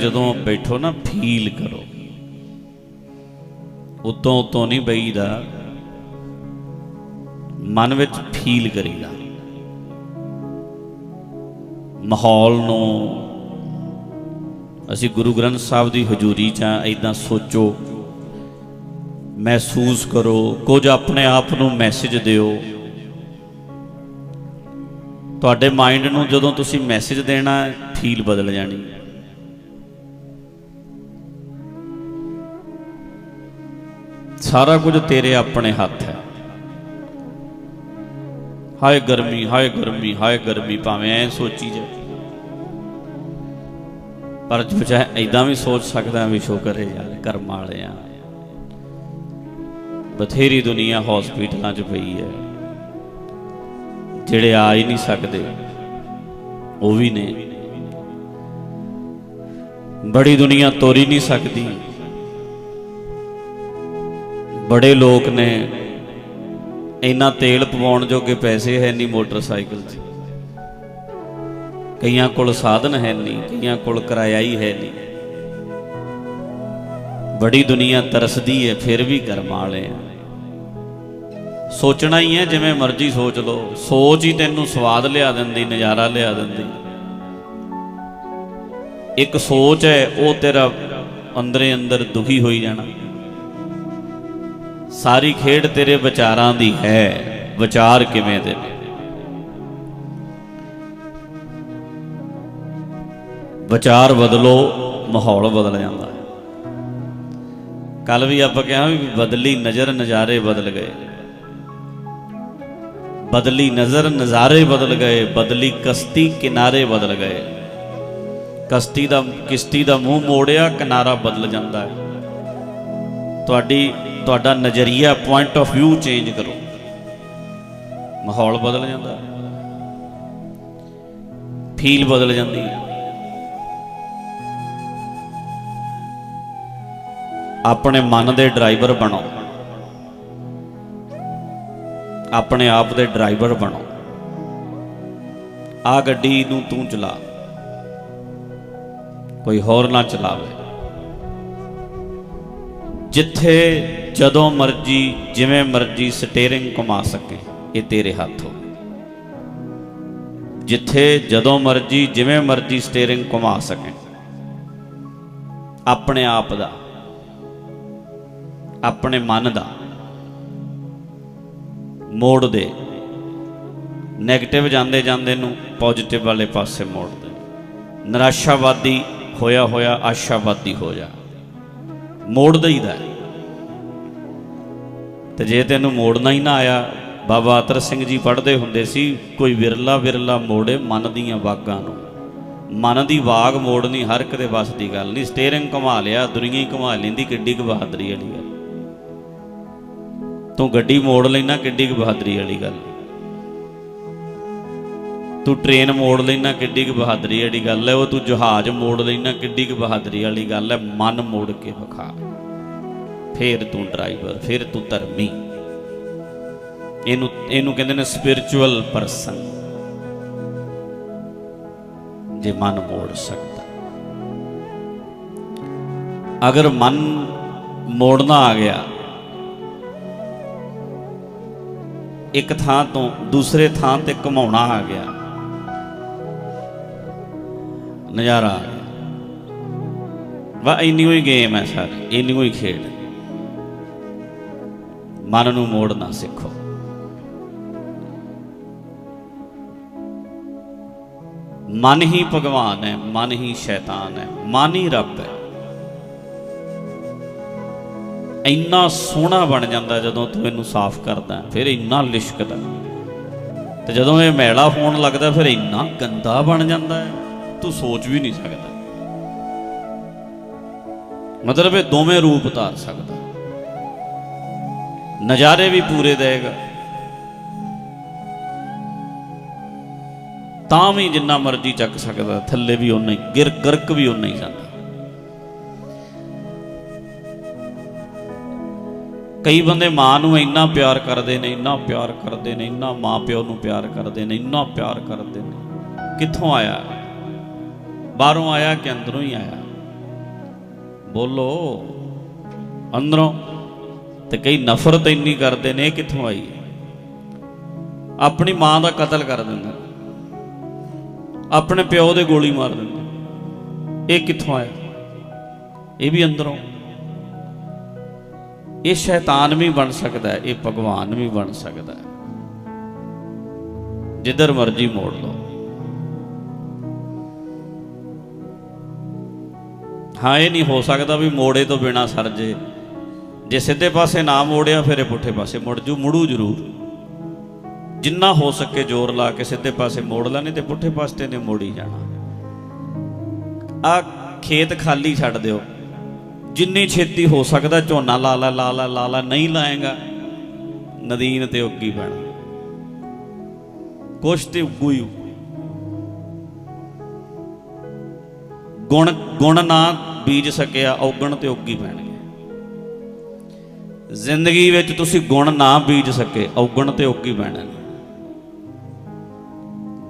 ਜਦੋਂ ਬੈਠੋ ਨਾ, ਫੀਲ ਕਰੋ। ਉਤੋਂ ਉਤੋਂ ਨਹੀਂ ਬਈਦਾ। ਮਨ ਵਿੱਚ ਫੀਲ ਕਰੀਦਾ। ਮਾਹੌਲ ਨੂੰ ਅਸੀਂ ਗੁਰੂ ਗ੍ਰੰਥ ਸਾਹਿਬ ਦੀ ਹਜ਼ੂਰੀ 'ਚ ਆ ਇਦਾਂ ਸੋਚੋ, ਮਹਿਸੂਸ ਕਰੋ, ਕੁਝ ਆਪਣੇ ਆਪ ਨੂੰ ਮੈਸੇਜ ਦਿਓ। ਤੁਹਾਡੇ ਮਾਈਂਡ ਨੂੰ ਜਦੋਂ ਤੁਸੀਂ ਮੈਸੇਜ ਦੇਣਾ, ਫੀਲ ਬਦਲ ਜਾਣੀ। ਹੈ ਸਾਰਾ ਕੁਝ ਤੇਰੇ ਆਪਣੇ ਹੱਥ ਹੈ। ਹਾਏ ਗਰਮੀ ਹਾਏ ਗਰਮੀ ਹਾਏ ਗਰਮੀ, ਭਾਵੇਂ ਐ ਸੋਚੀ ਜਾ ਪਰ ਚਾਹੇ ਐਦਾਂ ਵੀ ਸੋਚ ਸਕਦਾ ਵੀ ਸ਼ੁਕਰ ਹੈ ਯਾਰ, ਕਰਮ ਵਾਲੇ ਆ ਬਥੇਰੀ ਦੁਨੀਆ ਹਸਪੀਟਲਾਂ 'ਚ ਪਈ ਹੈ। ਜਿਹੜੇ ਆ ਹੀ ਨਹੀਂ ਸਕਦੇ, ਉਹ ਵੀ ਨੇ। ਬੜੀ ਦੁਨੀਆ ਤੋਰੀ ਨਹੀਂ ਸਕਦੀ। ਬੜੇ ਲੋਕ ਨੇ। ਇੰਨਾ ਤੇਲ ਪਵਾਉਣ ਜੋਗੇ ਪੈਸੇ ਹੈ ਨਹੀਂ ਮੋਟਰਸਾਈਕਲ 'ਚ। ਕਈਆਂ ਕੋਲ ਸਾਧਨ ਹੈ ਨਹੀਂ, ਕਈਆਂ ਕੋਲ ਕਿਰਾਇਆ ਹੀ ਹੈ ਨਹੀਂ। ਬੜੀ ਦੁਨੀਆ ਤਰਸਦੀ ਹੈ, ਫਿਰ ਵੀ ਕਰਮਾਂ ਵਾਲੇ ਆ। ਸੋਚਣਾ ਹੀ ਹੈ, ਜਿਵੇਂ ਮਰਜ਼ੀ ਸੋਚ ਲਓ। ਸੋਚ ਹੀ ਤੈਨੂੰ ਸਵਾਦ ਲਿਆ ਦਿੰਦੀ, ਨਜ਼ਾਰਾ ਲਿਆ ਦਿੰਦੀ। ਇੱਕ ਸੋਚ ਹੈ, ਉਹ ਤੇਰਾ ਅੰਦਰੇ ਅੰਦਰ ਦੁਖੀ ਹੋਈ ਜਾਣਾ। ਸਾਰੀ ਖੇਡ ਤੇਰੇ ਵਿਚਾਰਾਂ ਦੀ ਹੈ। ਵਿਚਾਰ ਕਿਵੇਂ ਦੇ ਨੇ? ਵਿਚਾਰ ਬਦਲੋ, ਮਾਹੌਲ ਬਦਲ ਜਾਂਦਾ ਹੈ। ਕੱਲ ਵੀ ਆਪਾਂ ਕਿਹਾ ਵੀ ਬਦਲੀ ਨਜ਼ਰ ਨਜ਼ਾਰੇ ਬਦਲ ਗਏ। ਬਦਲੀ ਨਜ਼ਰ ਨਜ਼ਾਰੇ ਬਦਲ ਗਏ, ਬਦਲੀ ਕਸ਼ਤੀ ਕਿਨਾਰੇ ਬਦਲ ਗਏ। ਕਸ਼ਤੀ ਦਾ, ਕਿਸ਼ਤੀ ਦਾ ਮੂੰਹ ਮੋੜਿਆ, ਕਿਨਾਰਾ ਬਦਲ ਜਾਂਦਾ ਹੈ। ਤੁਹਾਡੀ ਤੁਹਾਡਾ ਨਜ਼ਰੀਆ ਪੁਆਇੰਟ ਆਫ View ਚੇਂਜ ਕਰੋ। ਮਾਹੌਲ ਬਦਲ ਜਾਂਦਾ। ਫੀਲ ਬਦਲ ਜਾਂਦੀ ਹੈ। ਆਪਣੇ ਮਨ ਦੇ ਡਰਾਈਵਰ ਬਣੋ। ਆਪਣੇ ਆਪ ਦੇ ਡਰਾਈਵਰ ਬਣੋ। ਆ ਗੱਡੀ ਨੂੰ ਤੂੰ ਚਲਾ। ਕੋਈ ਹੋਰ ਨਾ ਚਲਾਵੇ। ਜਿੱਥੇ ਜਦੋਂ ਮਰਜ਼ੀ, ਜਿਵੇਂ ਮਰਜ਼ੀ ਸਟੀਅਰਿੰਗ ਘੁਮਾ ਸਕੇ, ਇਹ ਤੇਰੇ ਹੱਥ ਹੋ ਜਿੱਥੇ ਜਦੋਂ ਮਰਜ਼ੀ, ਜਿਵੇਂ ਮਰਜ਼ੀ ਸਟੀਅਰਿੰਗ ਘੁਮਾ ਸਕੇ। ਆਪਣੇ ਆਪ ਦਾ, ਆਪਣੇ ਮਨ ਦਾ, ਮੋੜ ਦੇ। ਨੈਗੇਟਿਵ ਜਾਂਦੇ ਜਾਂਦੇ ਨੂੰ ਪੋਜ਼ਿਟਿਵ ਵਾਲੇ ਪਾਸੇ ਮੋੜ ਦੇ। ਨਿਰਾਸ਼ਾਵਾਦੀ ਹੋਇਆ ਹੋਇਆ, ਆਸ਼ਾਵਾਦੀ ਹੋ ਜਾ। ਮੋੜ ਦਈਦਾ ਹੈ। ਤੇ ਜੇ ਤੈਨੂੰ ਮੋੜਨਾ ਹੀ ਨਾ ਆਇਆ, ਬਾਬਾ ਅਤਰ ਸਿੰਘ ਜੀ ਪੜ੍ਹਦੇ ਹੁੰਦੇ ਸੀ, ਕੋਈ ਵਿਰਲਾ ਵਿਰਲਾ ਮੋੜੇ ਮਨ ਦੀਆਂ ਵਾਗਾਂ ਨੂੰ। ਮਨ ਦੀ ਵਾਗ ਮੋੜਨੀ ਹਰ ਇੱਕ ਦੇ ਵੱਸ ਦੀ ਗੱਲ ਨਹੀਂ, ਸਟੀਅਰਿੰਗ ਘੁਮਾ ਲਿਆ, ਦੁਨੀਆ ਹੀ ਘੁਮਾ ਲੈਂਦੀ, ਕਿੱਡੀ ਕੁ ਬਹਾਦਰੀ ਵਾਲੀ ਗੱਲ। ਤੂੰ ਗੱਡੀ ਮੋੜ ਲੈਣਾ ਕਿੱਡੀ ਕੁ ਬਹਾਦਰੀ ਵਾਲੀ ਗੱਲ। ਤੂੰ ਟ੍ਰੇਨ ਮੋੜ ਲੈਣਾ ਕਿੱਡੀ ਕੁ ਬਹਾਦਰੀ ਵਾਲੀ ਗੱਲ ਹੈ। ਉਹ ਤੂੰ ਜਹਾਜ਼ ਮੋੜ ਲੈਣਾ ਕਿੱਡੀ ਕੁ ਬਹਾਦਰੀ ਵਾਲੀ ਗੱਲ ਹੈ। ਮਨ ਮੋੜ ਕੇ ਵਿਖਾ। ਫੇਰ ਤੂੰ ਡਰਾਈਵਰ, ਫਿਰ ਤੂੰ ਧਰਮੀ। ਇਹਨੂੰ ਇਹਨੂੰ ਕਹਿੰਦੇ ਨੇ ਸਪਿਰਚੁਅਲ ਪਰਸਨ ਜੇ ਮਨ ਮੋੜ ਸਕਦਾ। ਅਗਰ ਮਨ ਮੋੜਨਾ ਆ ਗਿਆ, ਇੱਕ ਥਾਂ ਤੋਂ ਦੂਸਰੇ ਥਾਂ ਤੇ ਘਮਾਉਣਾ ਆ ਗਿਆ, ਨਜ਼ਾਰਾ ਆ ਗਿਆ। ਵਾ ਇੰਨੀ ਹੋਈ ਗੇਮ ਹੈ ਸਰ, ਇੰਨੀ ਹੋਈ ਖੇਡ। ਮਨ ਨੂੰ ਮੋੜਨਾ ਸਿੱਖੋ ਮਨ ਹੀ ਭਗਵਾਨ ਹੈ ਮਨ ਹੀ ਸ਼ੈਤਾਨ ਹੈ ਮਨ ਹੀ ਰੱਬ ਹੈ ਇੰਨਾ ਸੋਹਣਾ ਬਣ ਜਾਂਦਾ ਜਦੋਂ ਤੂੰ ਇਹਨੂੰ ਸਾਫ਼ ਕਰਦਾ ਫਿਰ ਇੰਨਾ ਲਿਸ਼ਕਦਾ ਤੇ ਜਦੋਂ ਇਹ ਮੈਲਾ ਹੋਣ ਲੱਗਦਾ ਫਿਰ ਇੰਨਾ ਗੰਦਾ ਬਣ ਜਾਂਦਾ ਹੈ ਤੂੰ ਸੋਚ ਵੀ ਨਹੀਂ ਸਕਦਾ ਮਤਲਬ ਇਹ ਦੋਵੇਂ ਰੂਪ ਧਾਰ ਸਕਦਾ ਨਜ਼ਾਰੇ ਵੀ ਪੂਰੇ ਦੇਗਾ। ਤਾਂ ਵੀ ਜਿੰਨਾ ਮਰਜ਼ੀ ਚੱਕ ਸਕਦਾ, ਥੱਲੇ ਵੀ ਉਨਾ ਗਿਰ ਗਰਕ ਵੀ ਉਨਾ ਹੀ ਜਾਂਦਾ। ਕਈ ਬੰਦੇ ਮਾਂ ਨੂੰ ਇੰਨਾ ਪਿਆਰ ਕਰਦੇ ਨੇ, ਇੰਨਾ ਪਿਆਰ ਕਰਦੇ ਨੇ, ਇੰਨਾ ਮਾਂ ਪਿਓ ਨੂੰ ਪਿਆਰ ਕਰਦੇ ਨੇ, ਇੰਨਾ ਪਿਆਰ ਕਰਦੇ ਨੇ। ਕਿੱਥੋਂ ਆਇਆ? ਬਾਹਰੋਂ ਆਇਆ ਕਿ ਅੰਦਰੋਂ ਹੀ ਆਇਆ? ਬੋਲੋ, ਅੰਦਰੋਂ। ਤੇ ਕਈ ਨਫ਼ਰਤ ਇੰਨੀ ਕਰਦੇ ਨੇ ਇਹ ਕਿੱਥੋਂ ਆਈ ਆਪਣੀ ਮਾਂ ਦਾ ਕਤਲ ਕਰ ਦਿੰਦਾ ਆਪਣੇ ਪਿਓ ਦੇ ਗੋਲੀ ਮਾਰ ਦਿੰਦਾ ਇਹ ਕਿੱਥੋਂ ਆਇਆ? ਇਹ ਵੀ ਅੰਦਰੋਂ। ਇਹ ਸ਼ੈਤਾਨ ਵੀ ਬਣ ਸਕਦਾ ਹੈ, ਇਹ ਭਗਵਾਨ ਵੀ ਬਣ ਸਕਦਾ ਹੈ। ਜਿੱਧਰ ਮਰਜ਼ੀ ਮੋੜ ਲਓ। ਹਾਂ, ਇਹ ਨਹੀਂ ਹੋ ਸਕਦਾ ਵੀ ਮੋੜੇ ਤੋਂ ਬਿਨਾ ਸਰ ਜੇ। ਜੇ ਸਿੱਧੇ ਪਾਸੇ ਨਾ ਮੋੜਿਆ, ਫਿਰ ਇਹ ਪੁੱਠੇ ਪਾਸੇ ਮੁੜ ਜੂ, ਮੁੜੂ ਜ਼ਰੂਰ। ਜਿੰਨਾ ਹੋ ਸਕੇ ਜ਼ੋਰ ਲਾ ਕੇ ਸਿੱਧੇ ਪਾਸੇ ਮੋੜ ਲਾ ਨਹੀਂ ਤੇ ਪੁੱਠੇ ਪਾਸੇ ਨੇ ਮੋੜੀ ਜਾਣਾ। ਆ ਖੇਤ ਖਾਲੀ ਛੱਡ ਦਿਓ। ਜਿੰਨੀ ਛੇਤੀ ਹੋ ਸਕਦਾ ਝੋਨਾ ਲਾ ਲਾ ਲਾ ਲਾ ਲਾ ਲਾ, ਨਹੀਂ ਲਾਏਗਾ, ਨਦੀਨ ਤੇ ਉੱਗੀ ਪੈਣਾ। ਕੁਛ ਤੇ ਉੱਗੂ ਹੀ ਗੁਣ ਗੁਣ ਨਾ ਬੀਜ ਸਕਿਆ, ਔਗਣ ਤੇ ਉੱਗੀ ਪੈਣਗੇ ਜ਼ਿੰਦਗੀ ਵਿੱਚ ਤੁਸੀਂ ਗੁਣ ਨਾ ਬੀਜ ਸਕੇ, ਔਗਣ ਤੇ ਉੱਗੀ ਪੈਣਾ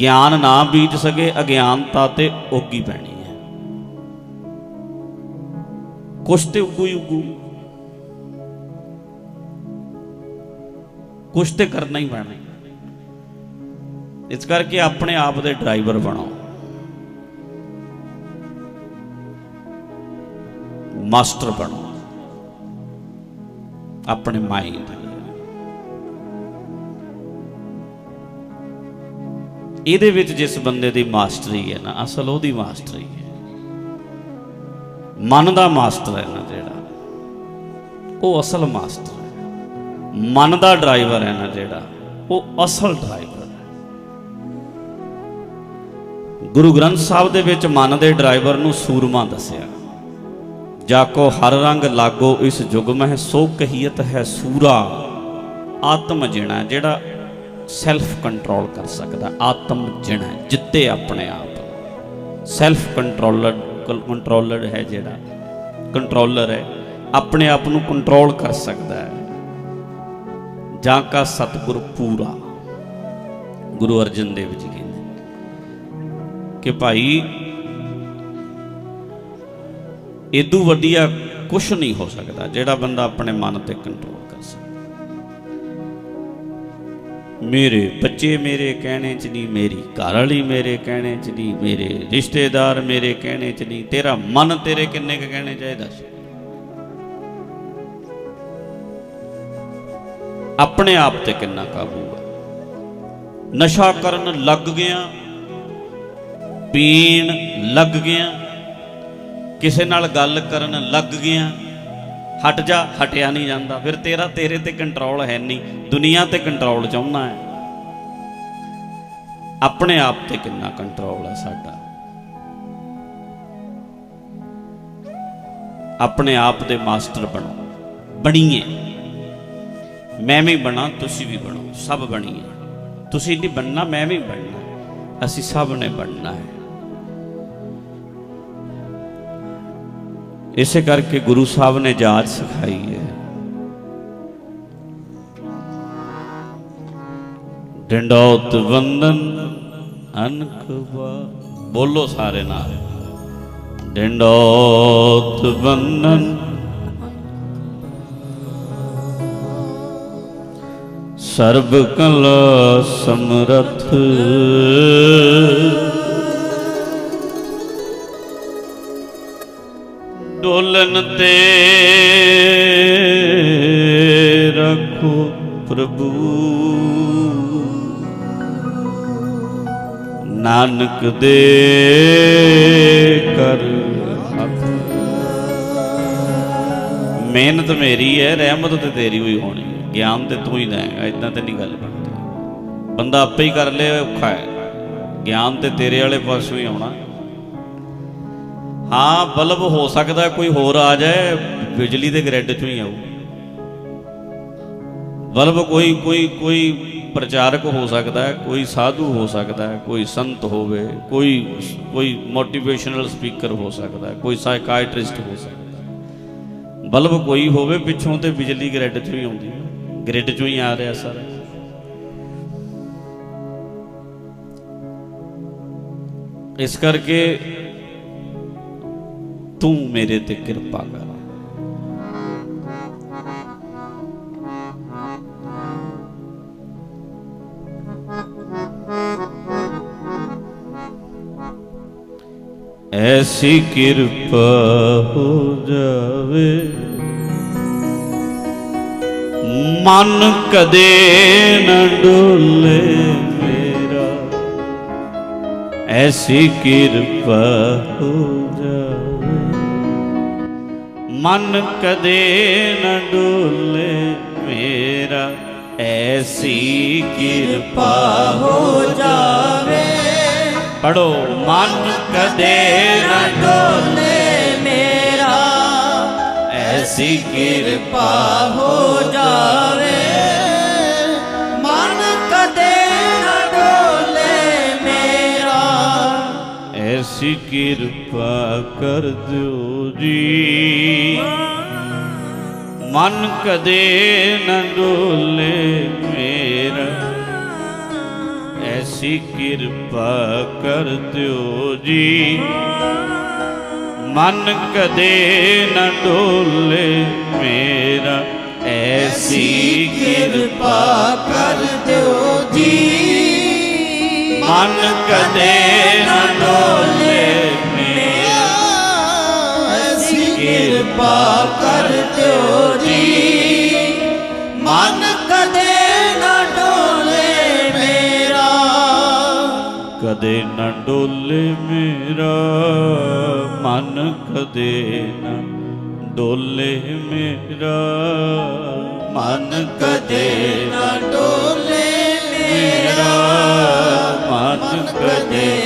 ਗਿਆਨ ਨਾ ਬੀਜ ਸਕੇ, ਅਗਿਆਨਤਾ ਤੇ ਉੱਗੀ ਪੈਣੀ ਹੈ। ਕੁਛ ਤੇ ਉੱਗੂ ਹੀ ਉੱਗੂ। ਕੁਛ ਤੇ ਕਰਨਾ ਹੀ ਪੈਣਾ ਇਸ ਕਰਕੇ ਆਪਣੇ ਆਪ ਦੇ ਡਰਾਈਵਰ ਬਣੋ। ਮਾਸਟਰ ਬਣੋ। ਆਪਣੇ ਮਾਈਂਡ। ਇਹਦੇ ਵਿੱਚ ਜਿਸ ਬੰਦੇ ਦੀ ਮਾਸਟਰੀ ਹੈ ਨਾ, ਅਸਲ ਉਹਦੀ ਮਾਸਟਰੀ ਹੈ। ਮਨ ਦਾ ਮਾਸਟਰ ਹੈ ਨਾ ਜਿਹੜਾ, ਉਹ ਅਸਲ ਮਾਸਟਰ ਹੈ। ਮਨ ਦਾ ਡਰਾਈਵਰ ਹੈ ਨਾ ਜਿਹੜਾ, ਉਹ ਅਸਲ ਡਰਾਈਵਰ ਹੈ। ਗੁਰੂ ਗ੍ਰੰਥ ਸਾਹਿਬ ਦੇ ਵਿੱਚ ਮਨ ਦੇ ਡਰਾਈਵਰ ਨੂੰ ਸੂਰਮਾ ਦੱਸਿਆ। ਜਾਕੋ ਹਰ ਰੰਗ ਲਾਗੋ ਇਸ ਜੁਗ ਮਹਿ, ਸੋ ਕਹੀਅਤ ਹੈ ਸੂਰਾ। ਆਤਮ ਜਿਣਾ, ਜਿਹੜਾ ਸੈਲਫ ਕੰਟਰੋਲ ਕਰ ਸਕਦਾ, ਆਤਮ ਜਿਣਾ, ਜਿੱਤੇ ਆਪਣੇ ਆਪ। ਸੈਲਫ ਕੰਟਰੋਲਰ ਕੰਟਰੋਲਰ ਹੈ ਜਿਹੜਾ ਕੰਟਰੋਲਰ ਹੈ, ਆਪਣੇ ਆਪ ਨੂੰ ਕੰਟਰੋਲ ਕਰ ਸਕਦਾ ਹੈ। ਜਾਂ ਕਾ ਸਤਿਗੁਰ ਪੂਰਾ। ਗੁਰੂ ਅਰਜਨ ਦੇਵ ਜੀ ਕਹਿੰਦੇ ਕਿ ਭਾਈ ਇਦੋਂ ਵੱਡੀਆ ਕੁਝ ਨਹੀਂ ਹੋ ਸਕਦਾ ਜਿਹੜਾ ਬੰਦਾ ਆਪਣੇ ਮਨ ਤੇ ਕੰਟਰੋਲ ਕਰ ਸਕਦਾ ਮੇਰੇ ਬੱਚੇ ਮੇਰੇ ਕਹਿਣੇ ਚ ਨਹੀਂ, ਮੇਰੀ ਘਰ ਵਾਲੀ ਮੇਰੇ ਕਹਿਣੇ ਚ ਨਹੀਂ, ਮੇਰੇ ਰਿਸ਼ਤੇਦਾਰ ਮੇਰੇ ਕਹਿਣੇ ਚ ਨਹੀਂ, ਤੇਰਾ ਮਨ ਤੇਰੇ ਕਿੰਨੇ ਕੁ ਕਹਿਣੇ ਚਾਹੀਦਾ ਸੀ? ਆਪਣੇ ਆਪ ਤੇ ਕਿੰਨਾ ਕਾਬੂ ਹੈ ਨਸ਼ਾ ਕਰਨ ਲੱਗ ਗਿਆ, ਪੀਣ ਲੱਗ ਗਿਆ ਕਿਸੇ ਨਾਲ ਗੱਲ ਕਰਨ ਲੱਗ ਗਿਆ ਹਟ ਜਾ, ਹਟਿਆ ਨਹੀਂ ਜਾਂਦਾ। ਫਿਰ ਤੇਰਾ, ਤੇਰੇ ਤੇ ਕੰਟਰੋਲ ਹੈ ਨਹੀਂ, ਦੁਨੀਆ ਤੇ ਕੰਟਰੋਲ ਚਾਹੁੰਦਾ ਹੈ। ਆਪਣੇ ਆਪ ਤੇ ਕਿੰਨਾ ਕੰਟਰੋਲ ਹੈ ਸਾਡਾ। ਆਪਣੇ ਆਪ ਦੇ ਮਾਸਟਰ ਬਣੋ, ਬਣੀਏ। ਮੈਂ ਵੀ ਬਣਾ, ਤੁਸੀਂ ਵੀ ਬਣੋ, ਸਭ ਬਣੀਏ। ਤੁਸੀਂ ਨਹੀਂ ਬਣਨਾ, ਮੈਂ ਵੀ ਬਣਨਾ। ਅਸੀਂ ਸਭ ਨੇ ਬਣਨਾ ਹੈ। ਇਸੇ ਕਰਕੇ ਗੁਰੂ ਸਾਹਿਬ ਨੇ ਜਾਚ ਸਿਖਾਈ ਹੈ। ਡੰਡੌਤ ਵੰਦਨ ਅਨਕਵਾ ਬੋਲੋ ਸਾਰੇ ਨਾਲ। ਡੰਡੌਤ ਵੰਦਨ। ਸਰਬ ਕਲਾ ਸਮਰਥ। ਡੋਲਨ ਤੇ ਰੱਖੋ ਪ੍ਰਭੂ। ਨਾਨਕ ਦੇ ਕਰ ਮਿਹਨਤ ਮੇਰੀ ਹੈ, ਰਹਿਮਤ ਤੇ ਤੇਰੀ ਹੋਈ ਹੋਣੀ ਗਿਆਨ ਤੇ ਤੂੰ ਹੀ ਦੇਂਗਾ ਇਦਾਂ ਤੇ ਨਹੀਂ ਗੱਲ ਬਣਦੀ। ਬੰਦਾ ਆਪੇ ਹੀ ਕਰ ਲੇ ਔਖਾ ਹੈ। ਗਿਆਨ ਤੇ ਤੇਰੇ ਵਾਲੇ ਪਾਸੋਂ ਹੀ ਆਉਣਾ। ਹਾਂ, ਬਲਬ ਹੋ ਸਕਦਾ ਕੋਈ ਹੋਰ ਆ ਜਾਏ, ਬਿਜਲੀ ਦੇ ਗ੍ਰਿਡ ਚੋਂ ਹੀ ਆਊ। ਬਲਬ ਕੋਈ ਕੋਈ ਕੋਈ ਪ੍ਰਚਾਰਕ ਹੋ ਸਕਦਾ ਹੈ, ਕੋਈ ਸਾਧੂ ਹੋ ਸਕਦਾ ਹੈ, ਕੋਈ ਸੰਤ ਹੋਵੇ, ਕੋਈ ਕੋਈ ਮੋਟੀਵੇਸ਼ਨਲ ਸਪੀਕਰ ਹੋ ਸਕਦਾ ਹੈ, ਕੋਈ ਸਾਈਕਾਇਟ੍ਰਿਸਟ ਹੋ ਸਕਦਾ ਬਲਬ ਕੋਈ ਹੋਵੇ, ਪਿੱਛੋਂ ਤੇ ਬਿਜਲੀ ਗ੍ਰਿਡ ਚੋਂ ਹੀ ਆਉਂਦੀ ਹੈ। ਗ੍ਰਿਡ ਚੋਂ ਹੀ ਆ ਰਿਹਾ ਸਾਰਾ। ਇਸ ਕਰਕੇ ਤੂੰ ਮੇਰੇ ਤੇ ਕਿਰਪਾ ਕਰ। ਐਸੀ ਕਿਰਪਾ ਹੋ ਜਾਵੇ, ਮਨ ਕਦੇ ਨਾ ਡੋਲੇ ਮੇਰਾ। ਐਸੀ ਕਿਰਪਾ ਹੋ ਜਾਵੇ ਮਨ ਕਦੇ ਨ ਡੋਲੇ ਮੇਰਾ, ਐਸੀ ਕਿਰਪਾ ਹੋ ਜਾਵੇ। ਪੜੋ ਮਨ ਕਦੇ ਨ ਡੋਲੇ ਮੇਰਾ, ਐਸੀ ਕਿਰਪਾ ਹੋ ਜਾਵੇ। ਐਸੀ ਕਿਰਪਾ ਕਰ ਦਿਓ ਜੀ। ਮਨ ਕਦੇ ਨ ਡੋਲੇ ਮੇਰਾ। ਐਸੀ ਕਿਰਪਾ ਕਰ ਦਿਓ ਜੀ। ਮਨ ਕਦੇ ਨ ਡੋਲੇ ਮੇਰਾ। ਐਸੀ ਕਿਰਪਾ ਕਰ ਦਿਓ ਜੀ। ਮਨ ਕਦੇ ਨ ਡੋਲੇ ਕਰ ਦਿਓ ਜੀ। ਮਨ ਕਦੇ ਨਾ ਡੋਲੇ ਮੇਰਾ। ਕਦੇ ਨ ਡੋਲੇ ਮੇਰਾ। ਮਨ ਕਦੇ ਨ ਡੋਲੇ ਮੇਰਾ। ਮਨ ਕਦੇ ਨ ਡੋਲੇ ਮੇਰਾ। ਮਨ ਕਦੇ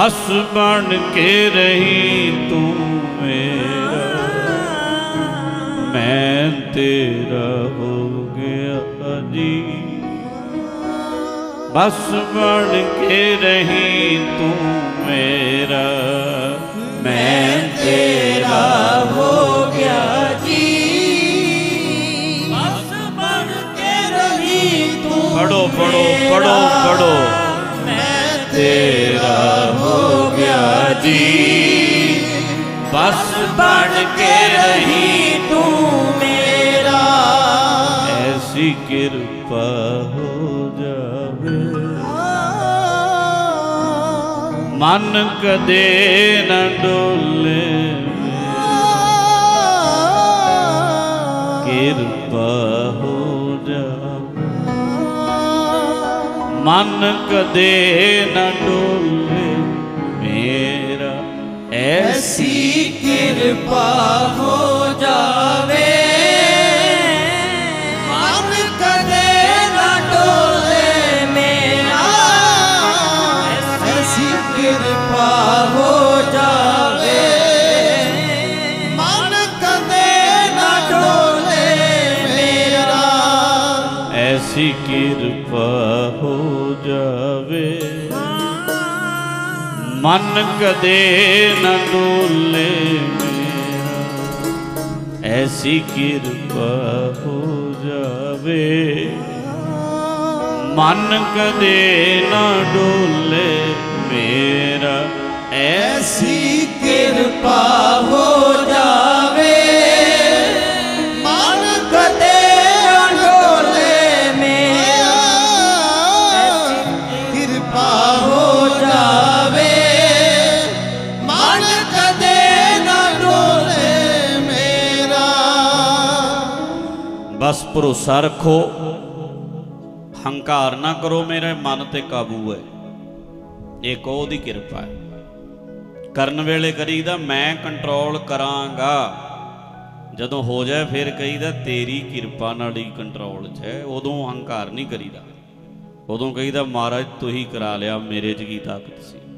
ਬਸ ਬਣ ਕੇ ਰਹੀ ਤੂੰ ਮੇਰਾ। ਮੈਂ ਤੇਰਾ ਹੋ ਗਿਆ ਜੀ ਬਸ ਬਣ ਕੇ ਰਹੀ ਤੂੰ ਮੇਰਾ। ਗਿਆ ਬਸ ਬਣ ਕੇ ਰਹੀ ਤੂੰ ਮੇਰਾ। ਐਸੀ ਕਿਰਪਾ ਹੋ ਜਾਵੇ। ਮਨ ਕਦੇ ਨ ਡੋਲੇ। ਕਿਰਪਾ ਹੋ ਜਾਵੇ। ਮਨ ਕਦੇ ਨ ਡੋਲੇ। ਐਸੀ ਕਿਰਪਾ ਹੋ ਜਾਵੇ। ਮਨ ਕਦੇ ਨਾ ਡੋਲੇ ਮੇਰਾ। ਐਸੀ ਕਿਰਪਾ ਹੋ ਜਾਵੇ। ਮਨ ਕਦੇ ਨ ਡੋਲੇ ਮੇਰਾ। ਐਸੀ ਕਿਰਪਾ ਹੋ ਬਸ ਭਰੋਸਾ ਰੱਖੋ। ਹੰਕਾਰ ਨਾ ਕਰੋ ਮੇਰੇ ਮਨ ਤੇ ਕਾਬੂ ਹੈ। ਇਹ ਕੋ ਦੀ ਕਿਰਪਾ ਹੈ। ਕਰਨ ਵੇਲੇ ਕਰੀਦਾ, ਮੈਂ ਕੰਟਰੋਲ ਕਰਾਂਗਾ। ਜਦੋਂ ਹੋ ਜਾਏ ਫਿਰ ਕਹੀਦਾ, ਤੇਰੀ ਕਿਰਪਾ ਨਾਲ ਹੀ ਕੰਟਰੋਲ 'ਚ ਹੈ। ਉਦੋਂ ਹੰਕਾਰ ਨਹੀਂ ਕਰੀਦਾ। ਉਦੋਂ ਕਹੀਦਾ, ਮਹਾਰਾਜ, ਤੂੰ ਹੀ ਕਰਾ ਲਿਆ ਮੇਰੇ 'ਚ ਕੀ ਤਾਕਤ ਸੀ।